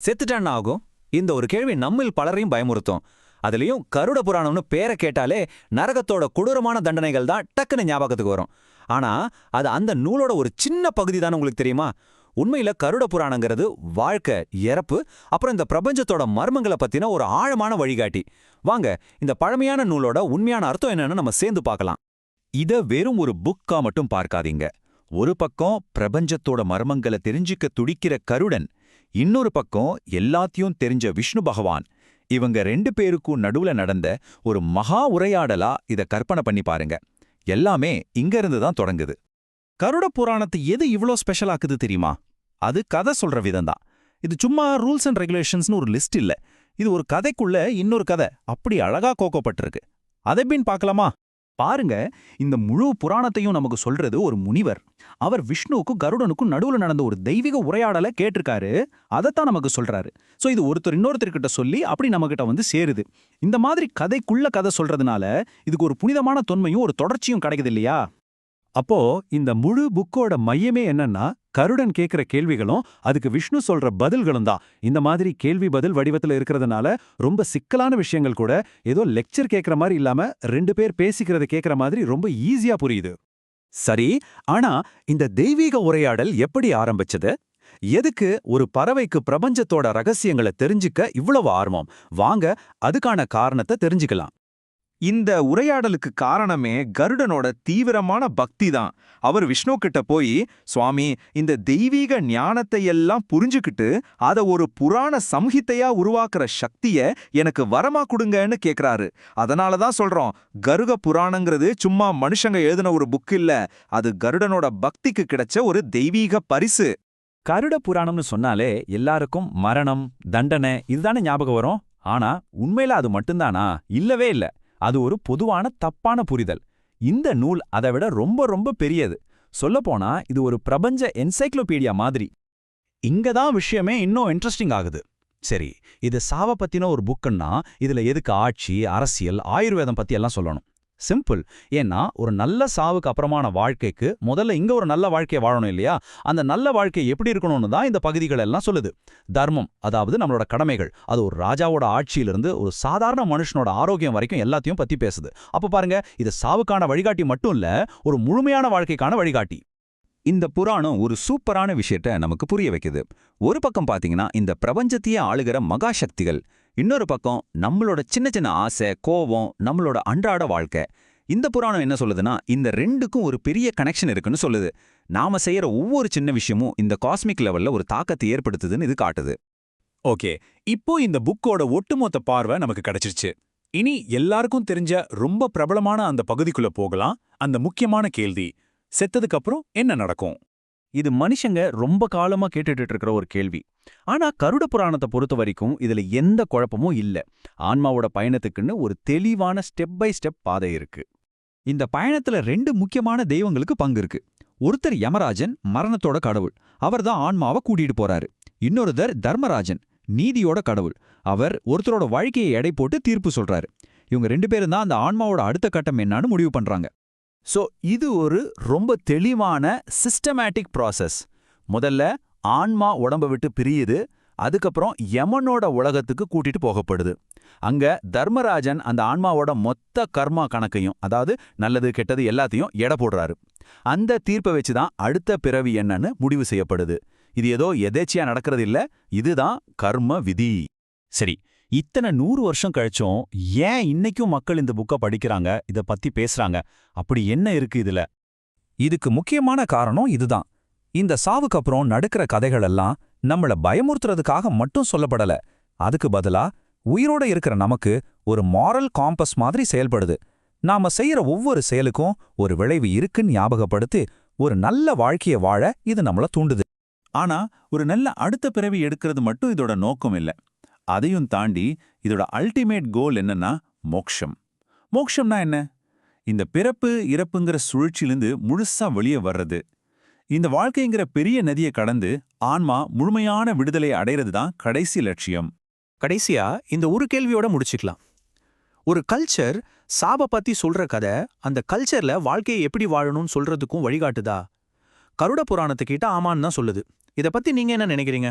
செத்துட்டான் ஆகும் இந்த ஒரு கேள்வி நம்மில் பலரையும் பயமுறுத்தும். அதுலயும் கருட புராணம்னு பேரை கேட்டாலே நரகத்தோட கொடூரமான தண்டனைகள் தான் டக்குன்னு ஞாபகத்துக்கு வரும். ஆனா அது அந்த நூலோட ஒரு சின்ன பகுதி தான் உங்களுக்கு தெரியுமா? உண்மையில கருட புராணங்கிறது வாழ்க்கை இறப்பு அப்புறம் இந்த பிரபஞ்சத்தோட மர்மங்களை பத்தின ஒரு ஆழமான வழிகாட்டி. வாங்க இந்த பழமையான நூலோட உண்மையான அர்த்தம் என்னன்னு நம்ம சேர்ந்து பார்க்கலாம். இத வெறும் ஒரு புக்கா மட்டும் பார்க்காதீங்க. ஒரு பக்கம் பிரபஞ்சத்தோட மர்மங்களை தெரிஞ்சுக்க துடிக்கிற கருடன் இன்னொரு பக்கம் எல்லாத்தையும் தெரிஞ்ச விஷ்ணு பகவான் இவங்க ரெண்டு பேருக்கும் நடுவுல நடந்த ஒரு மகா உரையாடலா இத கற்பனை பண்ணி பாருங்க. எல்லாமே இங்க இருந்து தான் தொடங்குது. கருட புராணத்தை எது இவ்ளோ ஸ்பெஷலாக்குது தெரியுமா? அது கதை சொல்ற விதம்தான். இது சும்மா ரூல்ஸ் அண்ட் ரெகுலேஷன்ஸ்னு ஒரு லிஸ்ட் இல்ல. இது ஒரு கதைக்குள்ள இன்னொரு கதை அப்படி அழகா கோக்கப்பட்டிருக்கு. அதை பின் பார்க்கலாமா? பாருங்க இந்த முழு புராணத்தையும் நமக்கு சொல்றது ஒரு முனிவர். அவர் விஷ்ணுவுக்கும் கருடனுக்கும் நடுவுல நடந்த ஒரு தெய்வீக உரையாடலை கேட்டிருக்காரு. அதைத்தான் நமக்கு சொல்றாரு. சோ இது ஒருத்தர் இன்னொருத்தர்கிட்ட சொல்லி அப்படி நம்மகிட்ட வந்து சேருது. இந்த மாதிரி கதைக்குள்ள கதை சொல்றதுனால இதுக்கு ஒரு புனிதமான தொன்மையும் ஒரு தொடர்ச்சியும் கிடைக்குது இல்லையா? அப்போ இந்த முழு புக்கோட மையமே என்னன்னா கருடன் கேக்குற கேள்விகளும் அதுக்கு விஷ்ணு சொல்ற பதில்களும் தான். இந்த மாதிரி கேள்வி பதில் வடிவத்துல இருக்கிறதுனால ரொம்ப சிக்கலான விஷயங்கள் கூட ஏதோ லெக்சர் கேக்குற மாதிரி இல்லாம ரெண்டு பேர் பேசிக்கிறத கேக்குற மாதிரி ரொம்ப ஈஸியா புரியுது. சரி ஆனா இந்த தெய்வீக உரையாடல் எப்படி ஆரம்பிச்சது? எதுக்கு ஒரு பறவைக்கு பிரபஞ்சத்தோட ரகசியங்களை தெரிஞ்சுக்க இவ்வளவு ஆர்வம்? வாங்க அதுக்கான காரணத்தை தெரிஞ்சுக்கலாம். இந்த உரையாடலுக்கு காரணமே கருடனோட தீவிரமான பக்தி தான் அவர் விஷ்ணு கிட்ட போய் சுவாமி இந்த தெய்வீக ஞானத்தை எல்லாம் புரிஞ்சுக்கிட்டு அத ஒரு புராண சம்ஹிதையா உருவாக்குற சக்திய எனக்கு வரமா கொடுங்கன்னு கேக்குறாரு. அதனால தான் சொல்றோம் கருக புராணங்கிறது சும்மா மனுஷங்க எழுதின ஒரு புக் இல்ல. அது கருடனோட பக்திக்கு கிடைச்ச ஒரு தெய்வீக பரிசு. கருட புராணம்னு சொன்னாலே எல்லாருக்கும் மரணம் தண்டனை இதுதானே ஞாபகம் வரும்? ஆனா உண்மையில அது மட்டும்தானா? இல்லவே இல்ல. அது ஒரு பொதுவான தப்பான புரிதல். இந்த நூல் அதை விட ரொம்ப ரொம்ப பெரியது. சொல்லப்போனா இது ஒரு பிரபஞ்ச என்சைக்ளோபீடியா மாதிரி. இங்க தான் விஷயமே இன்னும் இன்ட்ரெஸ்டிங் ஆகுது. சரி இது சாவ பத்தின ஒரு புக்குன்னா இதுல எதுக்கு ஆட்சி அரசியல் ஆயுர்வேதம் பத்தி எல்லாம் சொல்லணும். சிம்பிள் ஏன்னா ஒரு நல்ல சாவுக்கு அப்புறமான வாழ்க்கைக்கு முதல்ல இங்க ஒரு நல்ல வாழ்க்கையை வாழணும் இல்லையா? அந்த நல்ல வாழ்க்கை எப்படி இருக்கணும்னு தான் இந்த பகுதிகள் எல்லாம் சொல்லுது. தர்மம் அதாவது நம்மளோட கடமைகள். அது ஒரு ராஜாவோட ஆட்சியிலிருந்து ஒரு சாதாரண மனுஷனோட ஆரோக்கியம் வரைக்கும் எல்லாத்தையும் பத்தி பேசுது. அப்ப பாருங்க இது சாவுக்கான வழிகாட்டி மட்டும் இல்ல ஒரு முழுமையான வாழ்க்கைக்கான வழிகாட்டி. இந்த புராணம் ஒரு சூப்பரான விஷயத்த நமக்கு புரிய வைக்குது. ஒரு பக்கம் பாத்தீங்கன்னா இந்த பிரபஞ்சத்தையே ஆளுகிற மகாசக்திகள். இன்னொரு பக்கம் நம்மளோட சின்ன சின்ன ஆசை கோபம் நம்மளோட அன்றாட வாழ்க்கை. இந்த புராணம் என்ன சொல்லுதுன்னா இந்த ரெண்டுக்கும் ஒரு பெரிய கனெக்ஷன் இருக்குன்னு சொல்லுது. நாம செய்யற ஒவ்வொரு சின்ன விஷயமும் இந்த காஸ்மிக் லெவல்ல ஒரு தாக்கத்தை ஏற்படுத்துதுன்னு இது காட்டுது. ஓகே. இப்போ இந்த புக்கோட ஒட்டுமொத்த பார்வை நமக்கு கிடைச்சிருச்சு. இனி எல்லாருக்கும் தெரிஞ்ச ரொம்ப பிரபலமான அந்த பகுதிக்குள்ள போகலாம். அந்த முக்கியமான கேள்வி செத்ததுக்கு அப்புறம் என்ன நடக்கும்? இது மனுஷங்க ரொம்ப காலமா கேட்டுட்டு இருக்கிற ஒரு கேள்வி. ஆனா கருட புராணத்தை பொறுத்த வரைக்கும் இதுல எந்த குழப்பமும் இல்ல. ஆன்மாவோட பயணத்துக்குன்னு ஒரு தெளிவான ஸ்டெப் பை ஸ்டெப் பாதை இருக்கு. இந்த பயணத்துல ரெண்டு முக்கியமான தெய்வங்களுக்கு பங்கு இருக்கு. ஒருத்தர் யமராஜன் மரணத்தோட கடவுள். அவர்தான் ஆன்மாவை கூட்டிட்டு போறாரு. இன்னொருத்தர் தர்மராஜன் நீதியோட கடவுள். அவர் ஒருத்தரோட வாழ்க்கையை எடை போட்டு தீர்ப்பு சொல்றாரு. இவங்க ரெண்டு பேரும் தான் அந்த ஆன்மாவோட அடுத்த கட்டம் என்னன்னு முடிவு பண்றாங்க. சோ இது ஒரு ரொம்ப தெளிவான சிஸ்டமேட்டிக் ப்ராசஸ் முதல்ல ஆன்மா உடம்ப விட்டு பிரியுது அதுக்கப்புறம் யமனோட உலகத்துக்கு கூட்டிட்டு போகப்படுது. அங்க தர்மராஜன் அந்த ஆன்மாவோட மொத்த கர்மா கணக்கையும் அதாவது நல்லது கெட்டது எல்லாத்தையும் எடை போடுறாரு. அந்த தீர்ப்பை வச்சு தான் அடுத்த பிறவி என்னன்னு முடிவு செய்யப்படுது. இது ஏதோ எதேச்சியா நடக்கிறது இல்ல இதுதான் கர்ம விதி. சரி இத்தனை நூறு வருஷம் கழிச்சும் ஏன் இன்னைக்கும் மக்கள் இந்த புக்கை படிக்கிறாங்க? இத பத்தி பேசுறாங்க. அப்படி என்ன இருக்கு இதுல? இதுக்கு முக்கியமான காரணம் இதுதான். இந்த சாவுக்கு அப்புறம் நடக்கிற கதைகள் எல்லாம் நம்மள பயமுறுத்துறதுக்காக மட்டும் சொல்லப்படல. அதுக்கு பதிலா உயிரோட இருக்கிற நமக்கு ஒரு மாரல் காம்பஸ் மாதிரி செயல்படுது. நாம செய்யற ஒவ்வொரு செயலுக்கும் ஒரு விளைவு இருக்குன்னு ஞாபகப்படுத்தி ஒரு நல்ல வாழ்க்கைய வாழ இது நம்மள தூண்டுது. ஆனா ஒரு நல்ல அடுத்த பிறவி எடுக்கிறது மட்டும் இதோட நோக்கம் இல்ல. அதையும் தாண்டி இதோட அல்டிமேட் கோல் என்னன்னா மோக்ஷம். மோக்ஷம்னா என்ன? இந்த பிறப்பு இறப்புங்கிற சுழற்சியிலிருந்து முழுசா வெளியே வர்றது. இந்த வாழ்க்கைங்கிற பெரிய நதியை கடந்து ஆன்மா முழுமையான விடுதலை அடைறது தான் கடைசி லட்சியம். கடைசியா இந்த ஒரு கேள்வியோட முடிச்சுக்கலாம். ஒரு கல்ச்சர் சாப பத்தி சொல்ற கதை அந்த கல்ச்சர்ல வாழ்க்கையை எப்படி வாழணும்னு சொல்றதுக்கும் வழிகாட்டுதா? கருட புராணத்துக்கிட்ட ஆமான்னு தான் சொல்லுது. இத பத்தி நீங்க என்ன நினைக்கிறீங்க?